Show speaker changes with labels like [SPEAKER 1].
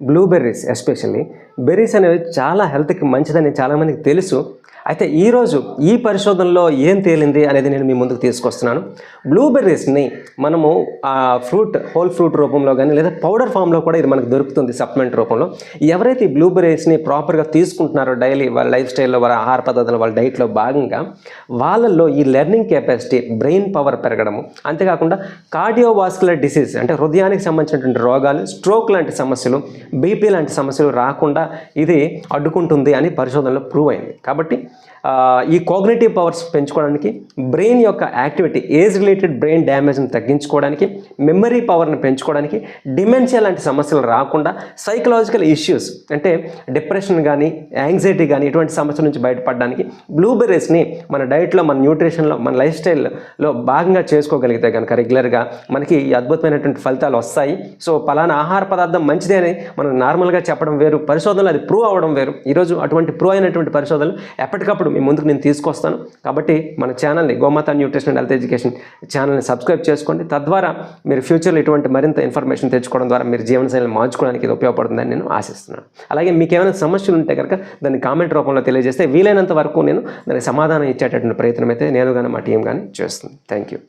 [SPEAKER 1] Blueberries especially berries అనేవి చాలా హెల్త్కి మంచిదని చాలామందికి తెలుసు. అయితే ఈరోజు ఈ పరిశోధనలో ఏం తేలింది అనేది నేను మీ ముందుకు తీసుకొస్తున్నాను. బ్లూబెర్రీస్ని మనము ఆ ఫ్రూట్ హోల్ ఫ్రూట్ రూపంలో కానీ లేదా పౌడర్ ఫామ్లో కూడా ఇది మనకు దొరుకుతుంది సప్లిమెంట్ రూపంలో. ఎవరైతే ఈ బ్లూబెర్రీస్ని ప్రాపర్గా తీసుకుంటున్నారో డైలీ వాళ్ళ లైఫ్ స్టైల్లో వాళ్ళ ఆహార పద్ధతులు వాళ్ళ డైట్లో భాగంగా వాళ్ళల్లో ఈ లెర్నింగ్ కెపాసిటీ బ్రెయిన్ పవర్ పెరగడము. అంతేకాకుండా కార్డియోవాస్కులర్ డిసీజ్ అంటే హృదయానికి సంబంధించినటువంటి రోగాలు స్ట్రోక్ లాంటి సమస్యలు బీపీ లాంటి సమస్యలు రాకుండా ఇది అడ్డుకుంటుంది అని పరిశోధనలో ప్రూవ్ అయింది. కాబట్టి ఈ కాగ్నేటివ్ పవర్స్ పెంచుకోవడానికి బ్రెయిన్ యొక్క యాక్టివిటీ ఏజ్ రిలేటెడ్ బ్రెయిన్ డ్యామేజ్ని తగ్గించుకోవడానికి మెమరీ పవర్ని పెంచుకోవడానికి డిమెన్షియా లాంటి సమస్యలు రాకుండా సైకలాజికల్ ఇష్యూస్ అంటే డిప్రెషన్ కానీ యాంగ్జైటీ కానీ ఇటువంటి సమస్యల నుంచి బయటపడడానికి బ్లూబెర్రీస్ని మన డైట్లో మన న్యూట్రిషన్లో మన లైఫ్ స్టైల్లో భాగంగా చేసుకోగలిగితే కనుక రెగ్యులర్గా మనకి ఈ అద్భుతమైనటువంటి ఫలితాలు వస్తాయి. సో పలానా ఆహార పదార్థం మంచిదే అని మనం నార్మల్గా చెప్పడం వేరు పరిశోధనలు అది ప్రూవ్ అవ్వడం వేరు. ఈరోజు అటువంటి ప్రూవ్ అయినటువంటి పరిశోధనలు ఎప్పటికప్పుడు మీ ముందుకు నేను తీసుకొస్తాను. కాబట్టి మన ఛానల్ని Gomata nutrition and health education ఛానల్ని సబ్స్క్రైబ్ చేసుకోండి. తద్వారా మీరు ఫ్యూచర్లో ఇటువంటి మరింత ఇన్ఫర్మేషన్ తెచ్చుకోవడం ద్వారా మీరు జీవనశైలిని మార్చుకోవడానికి ఇది ఉపయోగపడుతుందని నేను ఆశిస్తున్నాను. అలాగే మీకు ఏమైనా సమస్యలు ఉంటే కనుక దాన్ని కామెంట్ రూపంలో తెలియజేస్తే వీలైనంత వరకు నేను దానికి సమాధానం ఇచ్చేటటువంటి ప్రయత్నం అయితే నేను కానీ మా టీం కానీ చేస్తుంది. Thank you